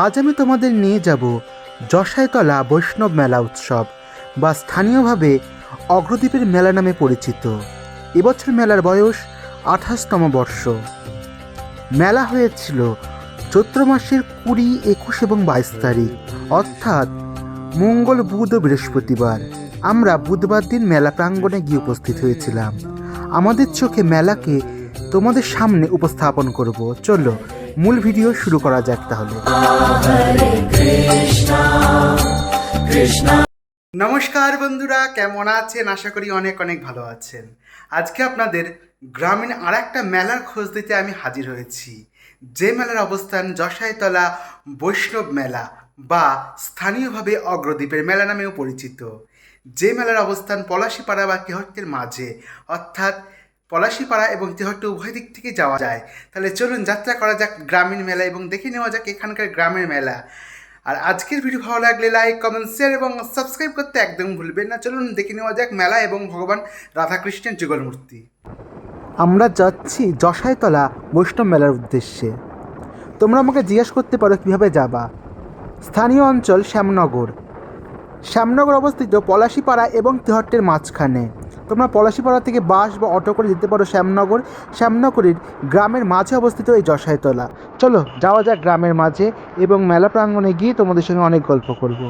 আজ আমি তোমাদের নিয়ে যাব যশাইতলা বৈষ্ণব মেলা উৎসব, বা স্থানীয়ভাবে অগ্রদ্বীপের মেলা নামে পরিচিত। এবছর মেলার বয়স আঠাশতম বর্ষ। মেলা হয়েছিল চৈত্র মাসের কুড়ি, একুশ এবং বাইশ তারিখ, অর্থাৎ মঙ্গল, বুধ ও বৃহস্পতিবার। আমরা বুধবার দিন মেলা প্রাঙ্গণে গিয়ে উপস্থিত হয়েছিলাম। আমাদের চোখে মেলাকে তোমাদের সামনে উপস্থাপন করব। চলো মূল ভিডিও শুরু করা যাক তাহলে। নমস্কার বন্ধুরা, কেমন আছেন? আশা করি অনেক অনেক ভালো আছেন। আজকে আপনাদের গ্রামীণ আর একটা মেলার খোঁজ দিতে আমি হাজির হয়েছি। যে মেলার অবস্থান যশাইতলা বৈষ্ণব মেলা বা স্থানীয়ভাবে অগ্রদ্বীপের মেলা নামেও পরিচিত। যে মেলার অবস্থান পলাশিপাড়া বা কেহট্টের মাঝে, অর্থাৎ পলাশিপাড়া এবং তেহট্ট উভয় দিক থেকে যাওয়া যায়। তাহলে চলুন যাত্রা করা যাক গ্রামীণ মেলা এবং দেখে নেওয়া যাক এখানকার গ্রামের মেলা। আর আজকের ভিডিও ভালো লাগলে লাইক কমেন্ট শেয়ার এবং সাবস্ক্রাইব করতে একদম ভুলবেন না। চলুন দেখে নেওয়া যাক মেলা এবং ভগবান রাধাকৃষ্ণের যুগল মূর্তি আমরা যাচ্ছি যশাইতলা বৈষ্ণব মেলার উদ্দেশ্যে। তোমরা আমাকে জিজ্ঞেস করতে পারো কীভাবে যাবা। স্থানীয় অঞ্চল শ্যামনগর। শ্যামনগর অবস্থিত পলাশিপাড়া এবং তেহট্টের মাঝখানে। তোমরা পলাশিপাড়া থেকে বাস বা অটো করে যেতে পারো শ্যামনগর। শ্যামনগরের গ্রামের মাঝে অবস্থিত এই যশাইতলা চলো, যাওয়া যাক গ্রামের মাঝে এবং মেলা প্রাঙ্গণে গিয়ে তোমাদের সঙ্গে অনেক গল্প করব।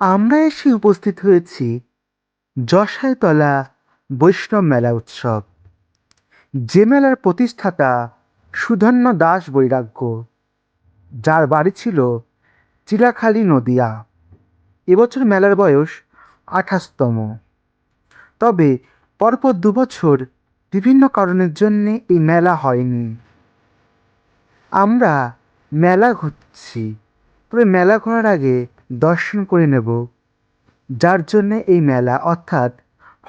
আমরা এসে উপস্থিত হয়েছি যশাইতলা বৈষ্ণব মেলা উৎসব। যে মেলার প্রতিষ্ঠাতা সুধন্য দাস বৈরাগ্য, যার বাড়ি ছিল চিলাখালী নদিয়া। এবছর মেলার বয়স আঠাশতম। তবে পরপর দুবছর বিভিন্ন কারণের জন্য এই মেলা হয়নি। আমরা মেলা ঘুরছি। তবে মেলা ঘোরার আগে দর্শন করে নেব, যার জন্যে এই মেলা, অর্থাৎ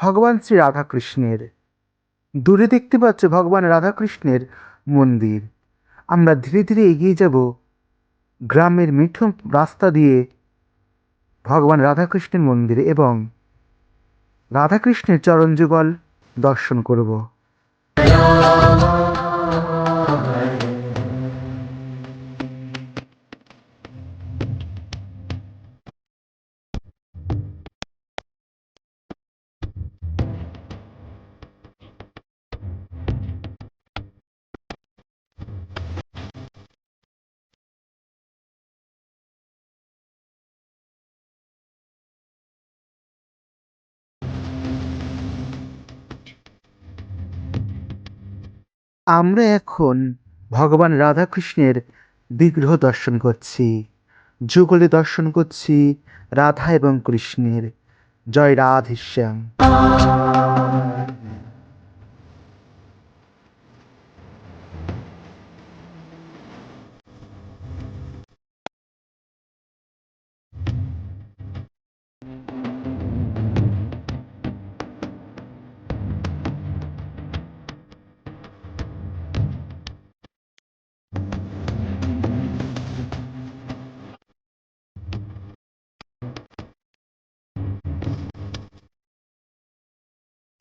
ভগবান শ্রী রাধাকৃষ্ণের। দূরে দেখতে পাচ্ছ ভগবান রাধাকৃষ্ণের মন্দির। আমরা ধীরে ধীরে এগিয়ে যাব গ্রামের মিঠু রাস্তা দিয়ে ভগবান রাধাকৃষ্ণের মন্দিরে এবং রাধাকৃষ্ণের চরণ যুগল দর্শন করব। আমরা এখন ভগবান রাধাকৃষ্ণের বিগ্রহ দর্শন করছি, যুগলে দর্শন করছি রাধা এবং কৃষ্ণের। জয় রাধেশ্যাম।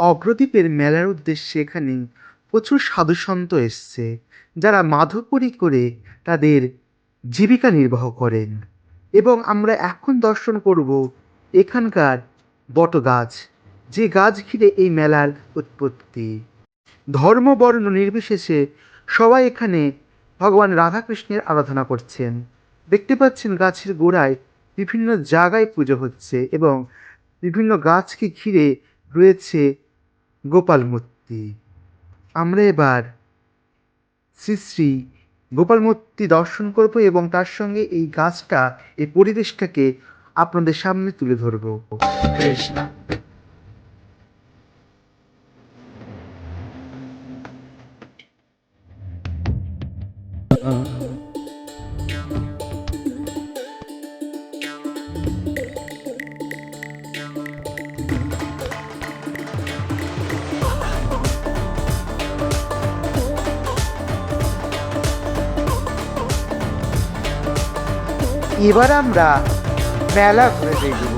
অগ্রদ্বীপের মেলার উদ্দেশ্যে এখানে প্রচুর সাধুসন্ত এসছে, যারা মাধবপুরি করে তাদের জীবিকা নির্বাহ করেন। এবং আমরা এখন দর্শন করব এখানকার বটগাছ, যে গাছ ঘিরে এই মেলার উৎপত্তি। ধর্ম, বর্ণ নির্বিশেষে সবাই এখানে ভগবান রাধাকৃষ্ণের আরাধনা করছেন। দেখতে পাচ্ছেন গাছের গোড়ায় বিভিন্ন জায়গায় পুজো হচ্ছে এবং বিভিন্ন গাছকে ঘিরে রয়েছে গোপাল মূর্তি আমরা এবার শ্রী শ্রী গোপাল মূর্তি দর্শন করব এবং তার সঙ্গে এই গাছটা, এই পরিবেশটাকে আপনাদের সামনে তুলে ধরব। এবার আমরা মেলা ঘুরে দেখব।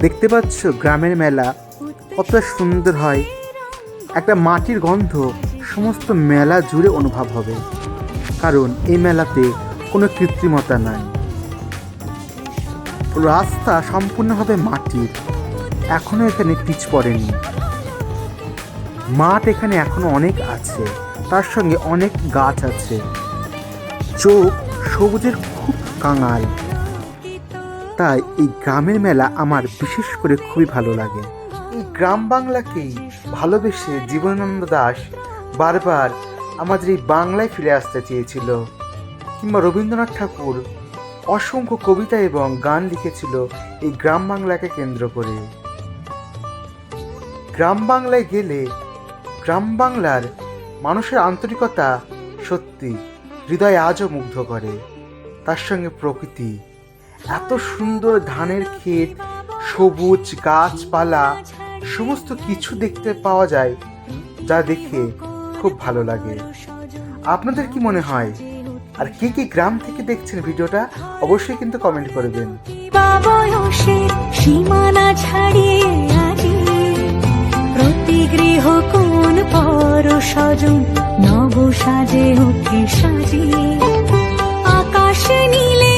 দেখতে পাচ্ছ গ্রামের মেলা কত সুন্দর হয়। একটা মাটির গন্ধ, সমস্ত মেলা জুড়ে অনুভব হবে। কারণ এই মেলাতে কোনো কৃত্রিমতা নাই। রাস্তা সম্পূর্ণভাবে মাটির। এখনও এখানে পিচ পড়েনি। মাঠ এখানে এখনও অনেক আছে। তার সঙ্গে অনেক গাছ আছে। চোখ সবুজের খুব কাঙাল। তাই এই গ্রামের মেলা আমার বিশেষ করে খুবই ভালো লাগে। এই গ্রাম বাংলাকেই ভালোবেসে জীবনানন্দ দাস বারবার আমাদের এই বাংলায় ফিরে আসতে চেয়েছিল কিংবা রবীন্দ্রনাথ ঠাকুর অসংখ্য কবিতা এবং গান লিখেছিল এই গ্রাম বাংলাকে কেন্দ্র করে। গ্রাম বাংলায় গেলে গ্রাম বাংলার মানুষের আন্তরিকতা সত্যি হৃদয় আজও মুগ্ধ করে। তার সঙ্গে প্রকৃতি এত সুন্দর ধানের ক্ষেত, সবুজ গাছপালা, সমস্ত কিছু দেখতে পাওয়া যায়, যা দেখে খুব ভালো লাগে। আপনাদের কি মনে হয়? আর কে কি গ্রাম থেকে দেখছেন ভিডিওটা, অবশ্যই কিন্তু কমেন্ট করবেন সীমানা ছাড়িয়ে প্রতি গৃহ কোন পর স্বজন নব সাজে সাজিয়ে। আকাশে নীলে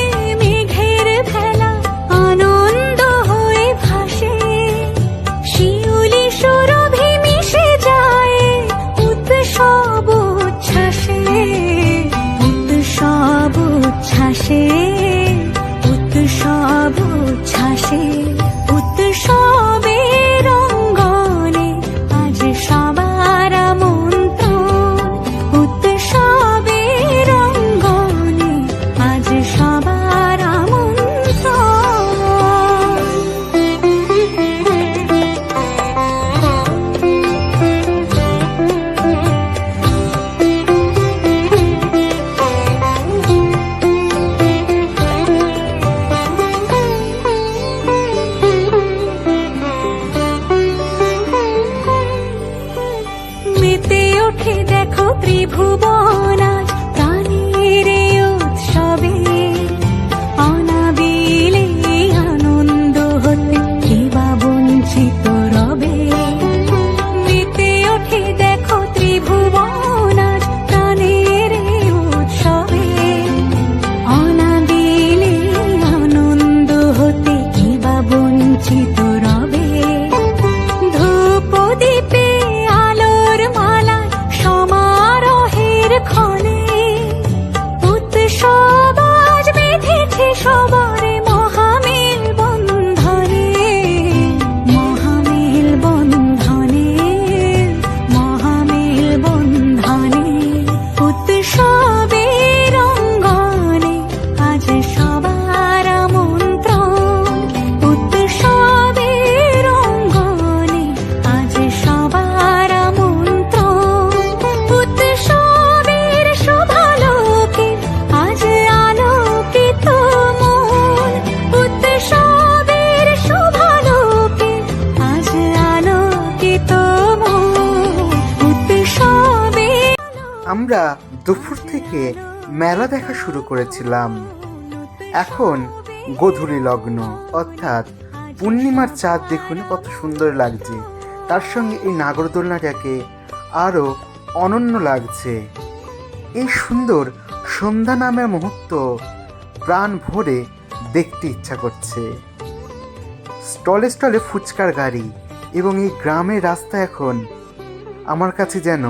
ওঠে দেখো ত্রিভুবন আমরা দুপুর থেকে মেলা দেখা শুরু করেছিলাম। এখন গোধূলি লগ্ন, অর্থাৎ পূর্ণিমার চাঁদ দেখুন কত সুন্দর লাগছে। তার সঙ্গে এই নাগরদোলনাটাকে আরও অনন্য লাগছে। এই সুন্দর সন্ধ্যা নামের মুহূর্ত প্রাণ ভরে দেখতে ইচ্ছা করছে। স্টলে স্টলে ফুচকার গাড়ি এবং এই গ্রামের রাস্তা এখন আমার কাছে যেন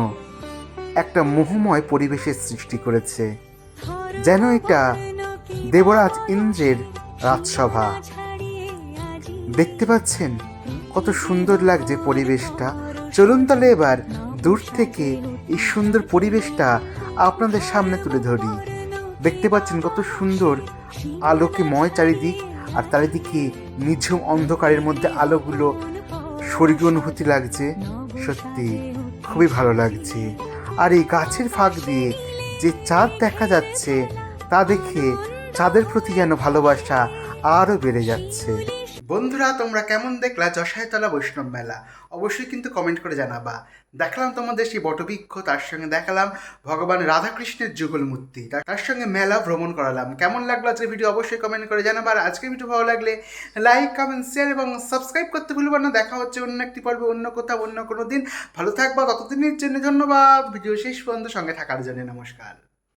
একটা মোহময় পরিবেশের সৃষ্টি করেছে, যেন এটা দেবরাজ ইন্দ্রের রাজসভা। দেখতে পাচ্ছেন কত সুন্দর লাগছে পরিবেশটা। চলুন তাহলে এবার দূর থেকে এই সুন্দর পরিবেশটা আপনাদের সামনে তুলে ধরি। দেখতে পাচ্ছেন কত সুন্দর আলোকেময় চারিদিক আর চারিদিকে নিঝুম অন্ধকারের মধ্যে আলোগুলো স্বর্গীয় অনুভূতি লাগছে। সত্যি, খুবই ভালো লাগছে। আর এই গাছের ফাঁক দিয়ে যে চাঁদ দেখা যাচ্ছে, তা দেখে চাঁদের প্রতি যেন ভালোবাসা আরও বেড়ে যাচ্ছে। বন্ধুরা, তোমরা কেমন দেখলা যশাইতলা বৈষ্ণব মেলা? অবশ্যই কিন্তু কমেন্ট করে জানাবা। দেখালাম তোমাদের সেই বটবৃক্ষ, তার সঙ্গে দেখালাম ভগবান রাধাকৃষ্ণের যুগল মূর্তি। তার সঙ্গে মেলা ভ্রমণ করালাম। কেমন লাগল আজকের ভিডিও অবশ্যই কমেন্ট করে জানাবা। আর আজকের ভিডিও ভালো লাগলে লাইক কমেন্ট শেয়ার এবং সাবস্ক্রাইব করতে ভুলবা না। দেখা হচ্ছে অন্য একটি পর্বে, অন্য কোথাও, অন্য কোনো দিন। ভালো থাকবা। ততদিনের জন্য ধন্যবাদ। ভিডিও শেষ পর্যন্ত সঙ্গে থাকার জন্য নমস্কার।